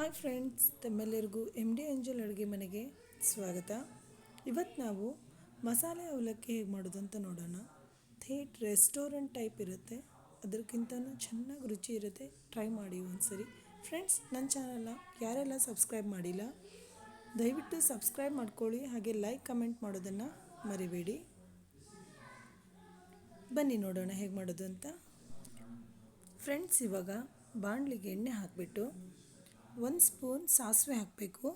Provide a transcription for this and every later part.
Hi friends, ತಮ್ಮೆಲ್ಲರಿಗೂ M D ಅಂಜಲ್ ಅಡುಗೆ ಮನೆಗೆ ಸ್ವಾಗತ. ಇವತ್ತು ನಾವು ಮಸಾಲೆ ಅವಲಕ್ಕಿ ಹೇಗೆ ಮಾಡೋದು ಅಂತ ನೋಡೋಣ. ಥೇಟ್ ರೆಸ್ಟೋರೆಂಟ್ ಟೈಪ್ ಇರುತ್ತೆ. ಅದಕ್ಕಿಂತನೂ ಚೆನ್ನಾಗಿ ರುಚಿ ಇರುತ್ತೆ. ಟ್ರೈ ಮಾಡಿ ಒಂದ್ಸರಿ. ಫ್ರೆಂಡ್ಸ್ ನನ್ನ ಚಾನಲ್ನ ಯಾರೆಲ್ಲ ಸಬ್ಸ್ಕ್ರೈಬ್ ಮಾಡಿಲ್ಲ, ದಯವಿಟ್ಟು ಸಬ್ಸ್ಕ್ರೈಬ್ ಮಾಡ್ಕೊಳ್ಳಿ, ಹಾಗೆ ಲೈಕ್, ಕಮೆಂಟ್ ಮಾಡೋದನ್ನು ಮರಿಬೇಡಿ. ಬನ್ನಿ ನೋಡೋಣ ಹೇಗೆ ಮಾಡೋದು ಅಂತ. ಫ್ರೆಂಡ್ಸ್, ಇವಾಗ ಬಾಣಲಿಗೆ ಎಣ್ಣೆ ಹಾಕಿಬಿಟ್ಟು ಒಂದು ಸ್ಪೂನ್ ಸಾಸಿವೆ ಹಾಕಬೇಕು.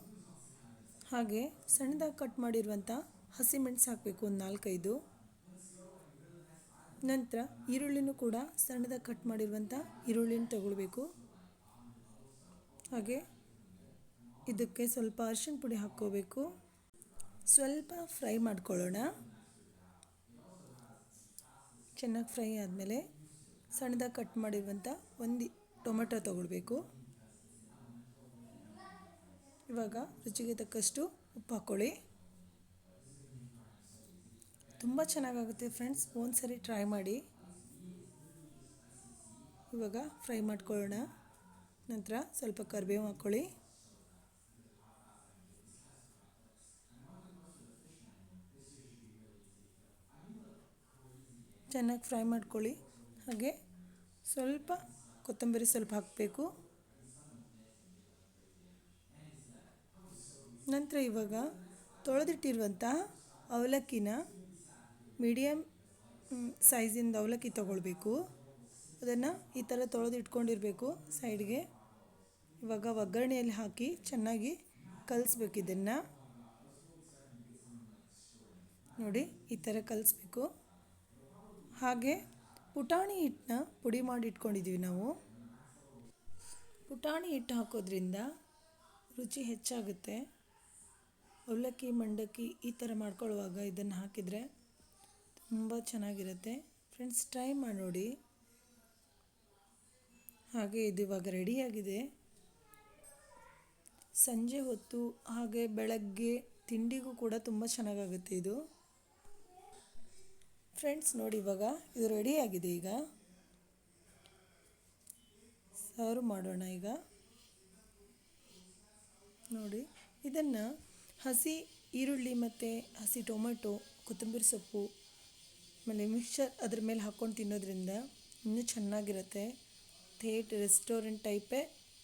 ಹಾಗೆ ಸಣ್ಣದಾಗಿ ಕಟ್ ಮಾಡಿರುವಂಥ ಹಸಿಮೆಣಸು ಹಾಕಬೇಕು, ಒಂದು ನಾಲ್ಕೈದು. ನಂತರ ಈರುಳ್ಳಿನೂ ಕೂಡ ಸಣ್ಣದಾಗಿ ಕಟ್ ಮಾಡಿರುವಂಥ ಈರುಳ್ಳಿನ ತಗೊಳ್ಬೇಕು. ಹಾಗೆ ಇದಕ್ಕೆ ಸ್ವಲ್ಪ ಅರಿಶಿನ ಪುಡಿ ಹಾಕ್ಕೋಬೇಕು. ಸ್ವಲ್ಪ ಫ್ರೈ ಮಾಡ್ಕೊಳ್ಳೋಣ. ಚೆನ್ನಾಗಿ ಫ್ರೈ ಆದಮೇಲೆ ಸಣ್ಣದಾಗಿ ಕಟ್ ಮಾಡಿರುವಂಥ ಒಂದು ಟೊಮೆಟೊ ತೊಗೊಳ್ಬೇಕು. ಇವಾಗ ರುಚಿಗೆ ತಕ್ಕಷ್ಟು ಉಪ್ಪು ಹಾಕ್ಕೊಳ್ಳಿ ತುಂಬ ಚೆನ್ನಾಗಾಗುತ್ತೆ ಫ್ರೆಂಡ್ಸ್ ಒಂದು ಸರಿ ಟ್ರೈ ಮಾಡಿ. ಇವಾಗ ಫ್ರೈ ಮಾಡ್ಕೊಳ್ಳೋಣ. ನಂತರ ಸ್ವಲ್ಪ ಕರಿಬೇವು ಹಾಕ್ಕೊಳ್ಳಿ ಚೆನ್ನಾಗಿ ಫ್ರೈ ಮಾಡ್ಕೊಳ್ಳಿ. ಹಾಗೆ ಸ್ವಲ್ಪ ಕೊತ್ತಂಬರಿ ಸ್ವಲ್ಪ ಹಾಕಬೇಕು. ನಂತರ ಇವಾಗ ತೊಳೆದಿಟ್ಟಿರುವಂಥ ಅವಲಕ್ಕಿನ ಮೀಡಿಯಮ್ ಸೈಜಿಂದ ಅವಲಕ್ಕಿ ತೊಗೊಳ್ಬೇಕು. ಅದನ್ನು ಈ ಥರ ತೊಳೆದಿಟ್ಕೊಂಡಿರಬೇಕು ಸೈಡ್ಗೆ. ಇವಾಗ ಒಗ್ಗರಣೆಯಲ್ಲಿ ಹಾಕಿ ಚೆನ್ನಾಗಿ ಕಲಿಸ್ಬೇಕು ಇದನ್ನು. ನೋಡಿ, ಈ ಥರ ಕಲಿಸ್ಬೇಕು. ಹಾಗೆ ಪುಟಾಣಿ ಹಿಟ್ಟನ್ನ ಪುಡಿ ಮಾಡಿ ಇಟ್ಕೊಂಡಿದ್ದೀವಿ ನಾವು. ಪುಟಾಣಿ ಹಿಟ್ಟು ಹಾಕೋದ್ರಿಂದ ರುಚಿ ಹೆಚ್ಚಾಗುತ್ತೆ. ಅವಲಕ್ಕಿ, ಮಂಡಕ್ಕಿ ಈ ಥರ ಮಾಡ್ಕೊಳ್ಳುವಾಗ ಇದನ್ನು ಹಾಕಿದರೆ ತುಂಬ ಚೆನ್ನಾಗಿರುತ್ತೆ. ಫ್ರೆಂಡ್ಸ್ ಟ್ರೈ ಮಾಡಿ ನೋಡಿ ಹಾಗೆ ಇದು ಇವಾಗ ರೆಡಿಯಾಗಿದೆ ಸಂಜೆ ಹೊತ್ತು ಹಾಗೆ ಬೆಳಗ್ಗೆ ತಿಂಡಿಗೂ ಕೂಡ ತುಂಬ ಚೆನ್ನಾಗಾಗುತ್ತೆ ಇದು. ಫ್ರೆಂಡ್ಸ್ ನೋಡಿ ಇವಾಗ ಇದು ರೆಡಿಯಾಗಿದೆ ಈಗ. ಸರ್ವ್ ಮಾಡೋಣ ಈಗ. ನೋಡಿ, ಇದನ್ನು ಹಸಿ ಈರುಳ್ಳಿ ಮತ್ತು ಹಸಿ ಟೊಮೆಟೊ, ಕೊತ್ತಂಬರಿ ಸೊಪ್ಪು, ಆಮೇಲೆ ಮಿಕ್ಸರ್ ಅದ್ರ ಮೇಲೆ ಹಾಕ್ಕೊಂಡು ತಿನ್ನೋದ್ರಿಂದ ಇನ್ನೂ ಚೆನ್ನಾಗಿರುತ್ತೆ. ಥೇಟ್ ರೆಸ್ಟೋರೆಂಟ್ ಟೈಪೇ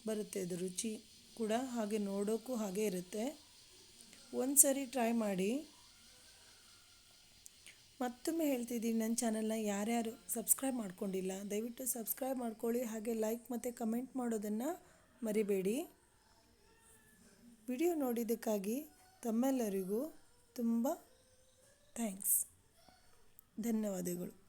ಬರುತ್ತೆ ಅದು ರುಚಿ ಕೂಡ, ಹಾಗೆ ನೋಡೋಕ್ಕೂ ಹಾಗೆ ಇರುತ್ತೆ. ಒಂದು ಸರಿ ಟ್ರೈ ಮಾಡಿ. ಮತ್ತೊಮ್ಮೆ ಹೇಳ್ತಿದ್ದೀನಿ, ನನ್ನ ಚಾನಲ್ನ ಯಾರ್ಯಾರು ಸಬ್ಸ್ಕ್ರೈಬ್ ಮಾಡ್ಕೊಂಡಿಲ್ಲ, ದಯವಿಟ್ಟು ಸಬ್ಸ್ಕ್ರೈಬ್ ಮಾಡ್ಕೊಳ್ಳಿ, ಹಾಗೆ ಲೈಕ್ ಮತ್ತು ಕಮೆಂಟ್ ಮಾಡೋದನ್ನು ಮರಿಬೇಡಿ. ವಿಡಿಯೋ ನೋಡಿದ್ದಕ್ಕಾಗಿ ತಮ್ಮೆಲ್ಲರಿಗೂ ತುಂಬ ಥ್ಯಾಂಕ್ಸ್. ಧನ್ಯವಾದಗಳು.